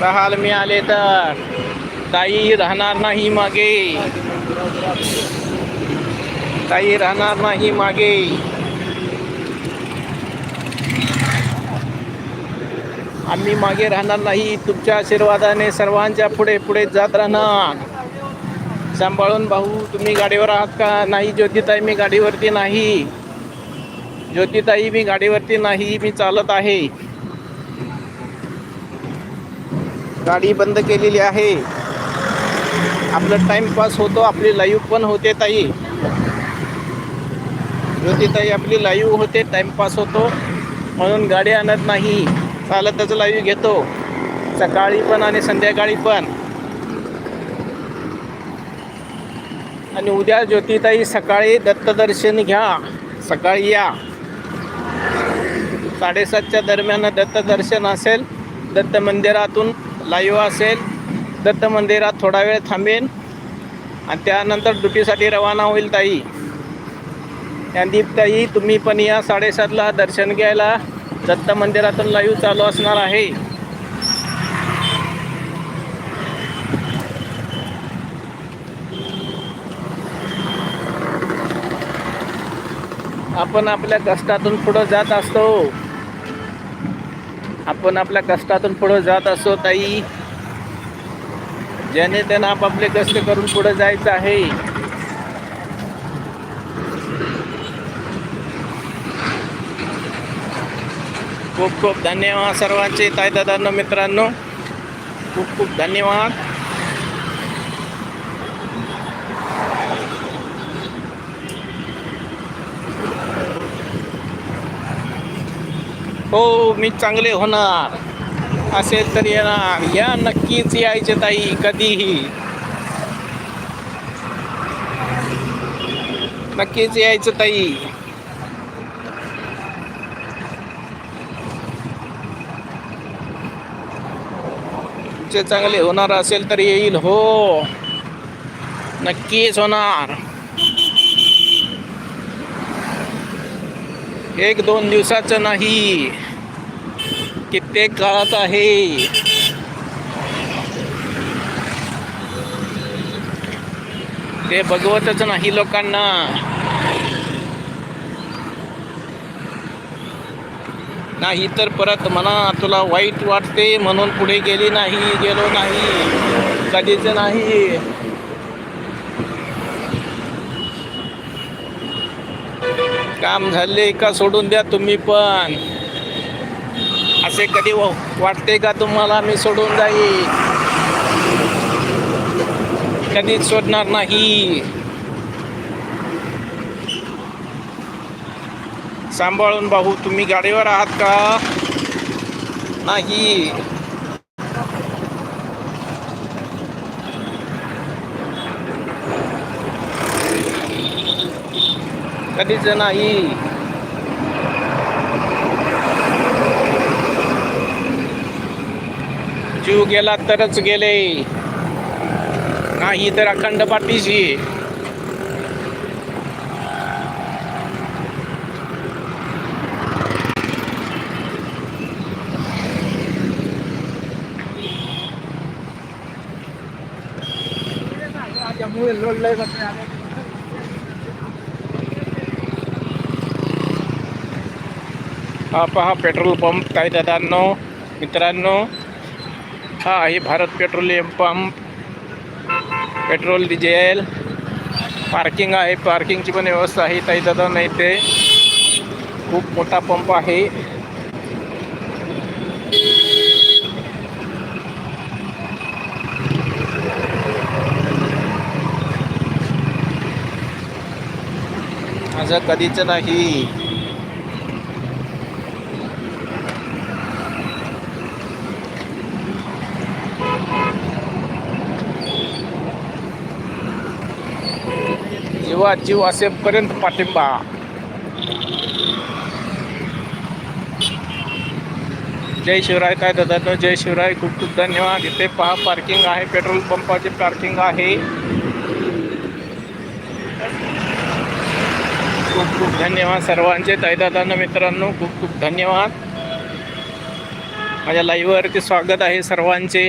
राहाल मी आले तर ताई राहणार नाही मागे. ताई राहणार नाही मागे. आम्ही मागे राहणार नाही. तुमच्या आशीर्वादाने सर्वांच्या पुढे पुढे जात राहणार. सांभाळून भाऊ तुम्ही गाडीवर आहात का? नाही ज्योतिताई मी गाडीवरती नाही. ज्योतिताई मी गाडीवरती नाही मी चालत आहे. गाडी बंद केलेली आहे. आपलं टाइमपास होतो आपली लाईव्ह पण होते ताई. ज्योतिताई आपली लाईव्ह होते टाइमपास होतो. म्हणून गाडी आणत नाही. चालतच लाईव्ह घेतो. सकाळी पण आणि संध्याकाळी पण. आणि उद्या ज्योतिताई सकाळी दत्तदर्शन घ्या. सकाळी या. साडेसातच्या दरम्यान दत्तदर्शन असेल दत्त मंदिरातून लाईव्ह असेल दत्त मंदिरात थोडा वेळ थांबेन. आणि त्यानंतर ड्युटीसाठी रवाना होईल ताई. ज्ञानदीप ताई तुम्ही पण या साडेसातला दर्शन घ्यायला. दत्त मंदिरातून लाईव्ह चालू असणार आहे. आपण आपल्या कष्टातून पुढं जात असतो. आपण आपल्या कष्टातून पुढं जात असो ताई. ज्याने त्यांना आपापले कष्ट करून पुढे जायचं आहे. खूप खूप धन्यवाद सर्वांचे ताई दादांनो मित्रांनो. खूप खूप धन्यवाद. हो मी चांगले होणार. असेल तर येणार या नक्कीच यायचे ताई कधीही. नक्कीच यायचं ताई. जे चांगले होणार असेल तर येईल हो. नक्कीच होणार. एक दोन दिवसाचं नाही. कित्येक काळात आहे. ते बघवतच नाही लोकांना. नाही तर परत म्हणा तुला वाईट वाटते म्हणून पुढे गेली नाही गेलो नाही कधीच नाही. काम झाले का सोडून द्या तुम्ही पण. असे कधी वाटते का तुम्हाला मी सोडून जाईल? कधीच सोडणार नाही. सांभाळून भाऊ तुम्ही गाडीवर आहात का? नाही. कधीच नाही. जीव गेला तरच गेले. नाही तर अखंड पाठीशी. हा पहा पेट्रोल पंप. काय दादांनो मित्रांनो हा आहे Bharat petroleum pump. Petrol diesel parking आहे. पार्किंगची पण व्यवस्था आहे ताई दादा नाही ते. खूप मोठा पंप आहे. माझं कधीच नाही. जीवा जीव असेपर्यंत पाठिंबा. जय शिवराय काय दादा जय शिवराय. खूप खूप धन्यवाद. इथे पहा पार्किंग आहे पेट्रोल पंपाची पार्किंग आहे. खूप खूप धन्यवाद सर्वांचे. ताईदादांना मित्रांनो खूप खूप धन्यवाद. माझ्या लाईव्हवरती स्वागत आहे सर्वांचे.